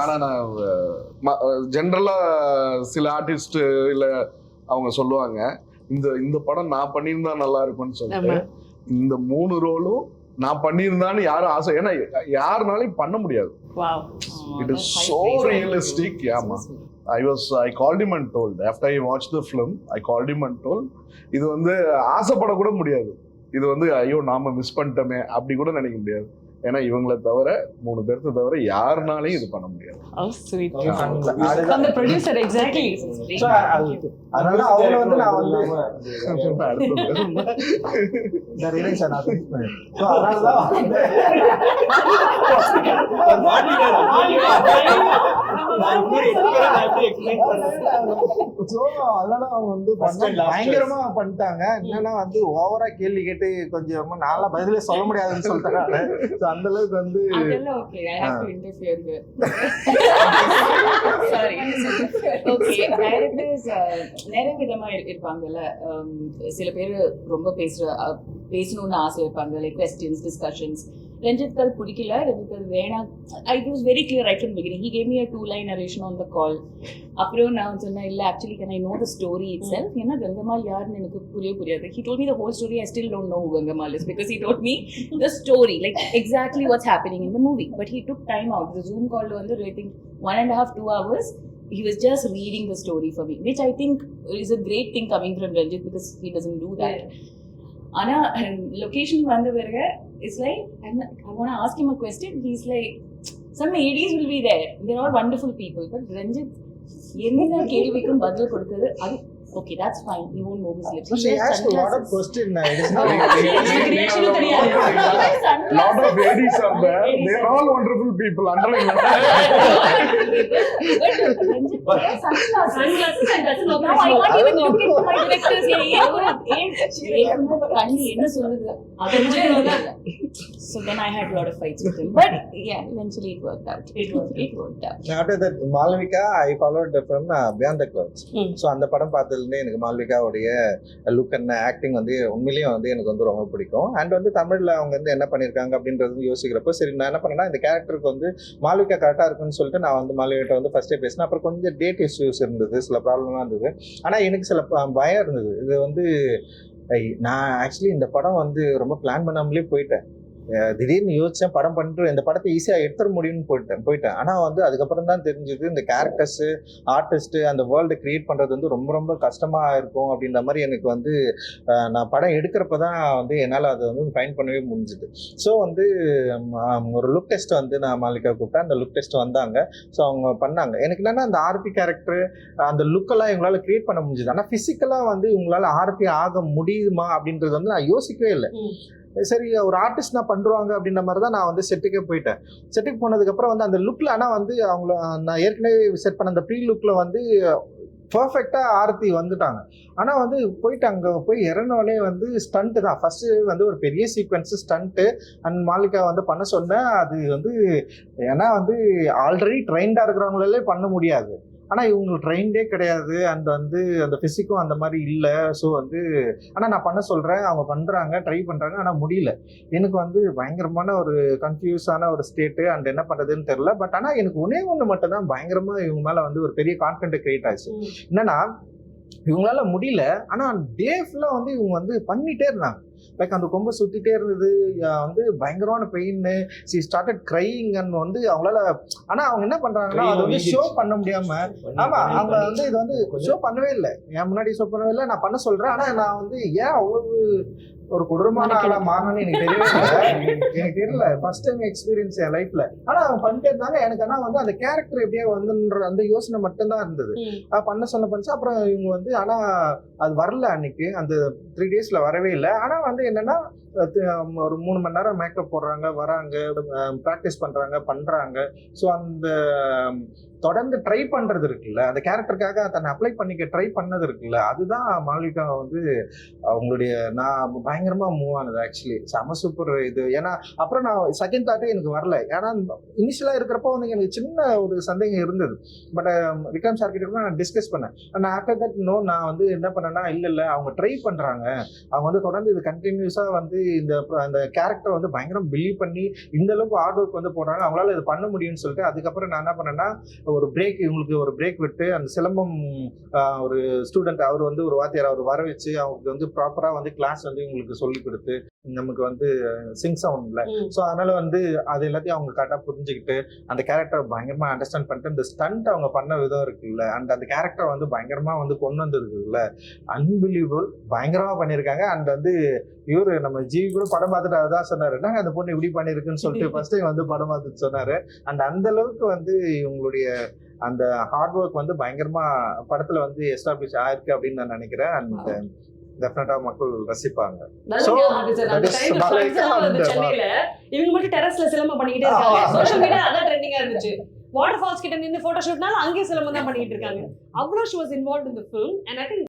ஆனா நான் ஜென்ரலா சில ஆர்டிஸ்ட் இல்ல அவங்க சொல்லுவாங்க இந்த இந்த படம் நான் பண்ணியிருந்தா நல்லா இருக்கும்னு சொல்லிட்டு. இந்த மூணு ரோலும் நான் பண்ணியிருந்தான்னு யாரும் ஆசை ஏன்னா யாருனாலையும் பண்ண முடியாது. இட் இஸ் சோ ரியலிஸ்டிக் ஆமா I was I called him and told after I watched the film I called him and told இது வந்து ஆசைப்படக்கூட முடியாது. இது வந்து ஐயோ நாம மிஸ் பண்ணிட்டோமே அப்படி கூட நினைக்க முடியாது. ஏன்னா இவங்களை தவிர மூணு பேர்த்த தவிர யாருனாலையும் இது பண்ண முடியாது. அதனால அவங்க வந்து நான் வந்து அதனாலதான் So, அதனால அவங்க வந்து பயங்கரமா பண்ணிட்டாங்க. என்னன்னா வந்து ஓவரா கேள்வி கேட்டு கொஞ்சம் நாளா பதிலே சொல்ல முடியாதுன்னு சொல்லிட்டாங்க அந்த அளவுக்கு வந்து அதெல்லாம் okay I have to interfere here sorry okay directors நிறைய விதமா இருப்பாங்கல்ல Um, சில பேர் ரொம்ப பேசுற uh, பேசணும்னு ஆசை இருப்பாங்க லைக் கொஸ்டின்ஸ் டிஸ்கஷன்ஸ் ரஞ்சித் அது பிடிக்கல ரஞ்சித் அது வேணாம் I was very clear right from beginning he came me two line narration on the call அப்புறம் நான் சொன்னேன் இல்லை actually can I know the story itself ஏன்னா கங்கம்மாள் யாருன்னு எனக்கு புரிய புரியாது he told me the whole story I still don't know Gangammal is because he told me the story, like exactly what's happening in the movie. But he took time out. The Zoom call was I think one and a half, two hours. He was just reading the story for me, which I think is a great thing coming from Ranjit because he doesn't do that. Anna, location வந்த பிறகு it's like I'm I want to ask him a question. He's like, some ADs will be there. They're all wonderful people. But Ranjit, என்ன கேள்விக்கும் பதில் கொடுத்தது அது okay that's fine he won't move his lips So, He she wears asked a lot of question. It is Oh, not- reaction தெரியாது. Lot of ladies are there they are all wonderful people underline என்ன சொல்லுது? so then I had a lot of fights with him. But yeah eventually it worked out. It worked it worked out. After that, Malavika I followed from beyond the clouds ம். So அந்த படம் பார்த்ததுலேருந்து எனக்கு மாளவிகாவுடைய look and acting வந்து உண்மையிலேயே வந்து எனக்கு வந்து ரொம்ப பிடிக்கும். அண்ட் வந்து தமிழில் அவங்க வந்து என்ன பண்ணியிருக்காங்க அப்படின்றது யோசிக்கிறப்போ சரி நான் என்ன பண்ணேன்னா இந்த கேரக்டருக்கு வந்து மாளவிகா கரெக்டாக இருக்குன்னு சொல்லிட்டு நான் வந்து மாளவிகிட்ட வந்து ஃபர்ஸ்டே பேசினேன். அப்புறம் கொஞ்சம் டேட் இஷ்யூஸ் இருந்தது சில ப்ராப்ளம்லாம் இருந்தது. ஆனால் எனக்கு சில பயம் இருந்தது. இது வந்து நான் ஆக்சுவலி இந்த படம் வந்து ரொம்ப பிளான் பண்ணாமலே போயிட்டேன். திடீர்னு யோசிச்சேன் படம் பண்ணிட்டு இந்த படத்தை ஈஸியாக எடுத்துட முடியும்னு போயிட்டேன் போயிட்டேன். ஆனால் வந்து அதுக்கப்புறம் தான் தெரிஞ்சது இந்த கேரக்டர்ஸு ஆர்டிஸ்ட்டு அந்த வேர்ல்டு கிரியேட் பண்ணுறது வந்து ரொம்ப ரொம்ப கஷ்டமாக இருக்கும் அப்படின்ற மாதிரி எனக்கு வந்து நான் படம் எடுக்கிறப்ப தான் வந்து என்னால் அதை வந்து ஃபைன் பண்ணவே முடிஞ்சுது. ஸோ வந்து ஒரு லுக் டெஸ்ட் வந்து நான் மாலிகா கூப்பிட்டேன். அந்த லுக் டெஸ்ட் வந்தாங்க. ஸோ அவங்க பண்ணாங்க. எனக்கு என்னென்னா அந்த ஆர்பி கேரக்டர் அந்த லுக்கெல்லாம் இவங்களால கிரியேட் பண்ண முடிஞ்சுது. ஆனால் ஃபிசிக்கலாக வந்து இவங்களால ஆர்பி ஆக முடியுமா அப்படின்றது வந்து நான் யோசிக்கவே இல்லை. சரி ஒரு ஆர்டிஸ்ட் நான் பண்ணுவாங்க அப்படின்ற மாதிரி தான் நான் வந்து செட்டுக்கே போயிட்டேன். செட்டுக்கு போனதுக்கப்புறம் வந்து அந்த லுக்கில் ஆனால் வந்து அவங்கள நான் ஏற்கனவே செட் பண்ண அந்த ப்ரீ லுக்கில் வந்து பர்ஃபெக்டாக ஆர்த்தி வந்துட்டாங்க. ஆனால் வந்து போயிட்டு அங்கே போய் இறங்கினோடனே வந்து ஸ்டண்ட்டு தான். ஃபஸ்ட்டு வந்து ஒரு பெரிய சீக்வன்ஸு ஸ்டண்ட்டு அண்ட் மாலிகா வந்து பண்ண சொன்னேன். அது வந்து ஏன்னா வந்து ஆல்ரெடி ட்ரெயின்டாக இருக்கிறவங்களாலே பண்ண முடியாது. ஆனால் இவங்க ட்ரெயின்டே கிடையாது. அண்ட் வந்து அந்த ஃபிசிக்கும் அந்த மாதிரி இல்லை. ஸோ வந்து ஆனால் நான் பண்ண சொல்கிறேன் அவங்க பண்ணுறாங்க ட்ரை பண்ணுறாங்க ஆனால் முடியல. எனக்கு வந்து பயங்கரமான ஒரு கன்ஃபியூஸான ஒரு ஸ்டேட்டு அண்ட் என்ன பண்ணுறதுன்னு தெரில பட் ஆனால் எனக்கு ஒன்றே ஒன்று மட்டும் தான் பயங்கரமாக இவங்க மேலே வந்து ஒரு பெரிய கான்ஃபிடென்ட் கிரியேட் ஆச்சு. என்னன்னா இவங்களால முடியல. ஆனால் டே ஃபுல்லாக வந்து இவங்க வந்து பண்ணிட்டே இருந்தாங்க. லைக் அந்த கொம்பை சுத்திட்டே இருந்தது. வந்து பயங்கரமான pain she started crying and வந்து அவங்களால ஆனா அவங்க என்ன பண்றாங்கன்னா அதை வந்து ஷோ பண்ண முடியாம. ஆமா அவங்க வந்து இது வந்து ஷோ பண்ணவே இல்லை. என் முன்னாடி ஷோ பண்ணவே இல்லை. நான் பண்ண சொல்றேன். ஆனா நான் வந்து ஏன் அவ்வளவு ஒரு கொடூரமான ஆளா மாறணும்னு எனக்கு தெரியவே இல்லை. எனக்கு தெரியல. ஃபர்ஸ்ட் டைம் எக்ஸ்பீரியன்ஸ் என் லைஃப்ல ஆனா அவங்க பண்ணிட்டே இருந்தாங்க எனக்கு ஆனா வந்து அந்த கேரக்டர் எப்படியே வந்துன்ற அந்த யோசனை மட்டும்தான் இருந்தது. பண்ண சொன்ன பண்ணுச்சு அப்புறம் இவங்க வந்து ஆனா அது வரல அன்னைக்கு. அந்த த்ரீ டேஸ்ல வரவே இல்லை. ஆனா வந்து என்னன்னா ஒரு மூணு மணி நேரம் மேக்கப் போடுறாங்க வராங்க ப்ராக்டிஸ் பண்றாங்க பண்றாங்க. ஸோ அந்த தொடர்ந்து ட்ரை பண்றது இருக்குல்ல. அந்த கேரக்டருக்காக தன்னை அப்ளை பண்ணிக்க ட்ரை பண்ணது இருக்குல்ல. அதுதான் மாலிகா வந்து அவங்களுடைய நான் பயங்கரமா மூவ் ஆனது ஆக்சுவலி செம சூப்பர் இது. ஏன்னா அப்புறம் நான் செகண்ட் தாட்டே எனக்கு வரல. ஏன்னா இனிஷியலா இருக்கிறப்போ வந்து எனக்கு சின்ன ஒரு சந்தேகம் இருந்தது. பட் விக்ரம் சார் கிட்ட கூட நான் டிஸ்கஸ் பண்ணேன். நான் ஆஃப்டர் தட் நோ நான் வந்து என்ன பண்ணேன்னா இல்லை இல்லை அவங்க ட்ரை பண்றாங்க. அவங்க வந்து தொடர்ந்து இது கண்டினியூஸா வந்து இந்த அந்த கேரக்டர் வந்து பயங்கரம் பிலீவ் பண்ணி இந்த அளவுக்கு ஹார்ட் ஒர்க் வந்து போடுறாங்க. அவங்களால இது பண்ண முடியும்னு சொல்லிட்டு அதுக்கப்புறம் நான் என்ன பண்ணேன்னா ஒரு பிரேக் இவங்களுக்கு ஒரு பிரேக் விட்டு அந்த சிலம்பம் ஒரு ஸ்டூடெண்ட் அவர் வந்து ஒரு வாத்தியார் அவர் வர வச்சு அவங்களுக்கு வந்து ப்ராப்பராக வந்து கிளாஸ் வந்து இவங்களுக்கு சொல்லி கொடுத்து நமக்கு வந்து சிங் சவுண்ட்ல. ஸோ அதனால வந்து அது எல்லாத்தையும் அவங்க கரெக்டாக புரிஞ்சுக்கிட்டு அந்த கேரக்டர் பயங்கரமா அண்டர்ஸ்டாண்ட் பண்ணிட்டு இந்த ஸ்டண்ட் அவங்க பண்ண விதம் இருக்குல்ல அந்த அந்த கேரக்டர் வந்து பயங்கரமா வந்து கொண்டு வந்திருக்குல்ல அன்பிலீவபிள் பயங்கரமா பண்ணியிருக்காங்க அண்ட் வந்து இவரு நம்ம ஜிவி கூட படம் பார்த்துட்டு அதான் சொன்னாரு. என்னங்க அந்த பொண்ணு இப்படி பண்ணிருக்குன்னு சொல்லிட்டு ஃபர்ஸ்ட் டைம் வந்து படம் பார்த்துட்டு சொன்னாரு. அண்ட் அந்த அளவுக்கு வந்து இவங்களுடைய அந்த ஹார்ட் ஒர்க் வந்து பயங்கரமா படத்துல வந்து எஸ்டாப்ளிஷ் ஆயிருக்கு அப்படின்னு நான் நினைக்கிறேன். அண்ட் டெஃபினட்டா மக்கள் ரசிப்பாங்க. இவங்க மட்டும் டெரஸ்ல சிலம்பம் பண்ணிக்கிட்டே இருக்காங்க. சோஷியல் மீடியா அதான் ட்ரெண்டிங்கா இருந்துச்சு. வாட்டர் ஃபால்ஸ் கிட்ட நின்று போட்டோ ஷூட்னால அங்கேயே சிலம்பம் தான் பண்ணிட்டு இருக்காங்க. அவ்வளோ she was involve in the film and I think